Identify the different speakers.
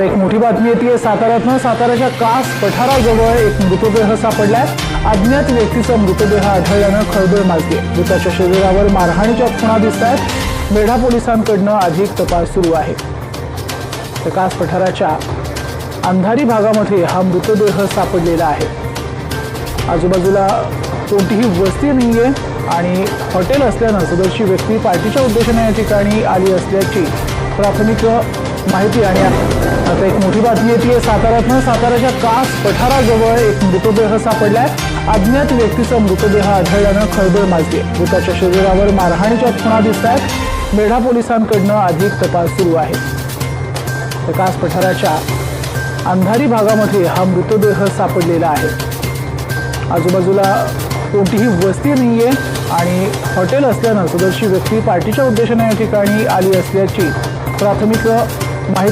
Speaker 1: आता एक मोठी बातमी येते साताऱ्यातनं साताऱ्याच्या कास पठाराजवळ एक मृतदेह सापडलाय. अज्ञात व्यक्तीचा मृतदेह आढळल्यानं खळबळ माजली मृताच्या शरीरावर मारहाणीच्या खुणा दिसत आहेत मेढा पोलिसांकडनं अधिक तपास सुरू आहे. तर कास पठाराच्या अंधारी भागामध्ये हा मृतदेह सापडलेला आहे. आजूबाजूला कोणतीही वस्ती नाही आहे आणि हॉटेल असल्यानं सदरची व्यक्ती पार्टीच्या उद्देशाने या ठिकाणी आली असल्याची प्राथमिक माहिती आणि आता एक मोठी बातमी येते. साताऱ्यातनं साताऱ्याच्या कास पठाराजवळ एक मृतदेह सापडलाय. अज्ञात व्यक्तीचा मृतदेह आढळल्यानं खळबळ माजली. मृताच्या शरीरावर मारहाणीच्या खुणा दिसत आहेत मेढा पोलिसांकडनं अधिक तपास सुरू आहे. तर कास पठाराच्या अंधारी भागामध्ये हा मृतदेह सापडलेला आहे. आजूबाजूला कोणतीही वस्ती नाहीये आणि हॉटेल असल्यानं सदरची व्यक्ती पार्टीच्या उद्देशाने या ठिकाणी आली असल्याची प्राथमिक माहिती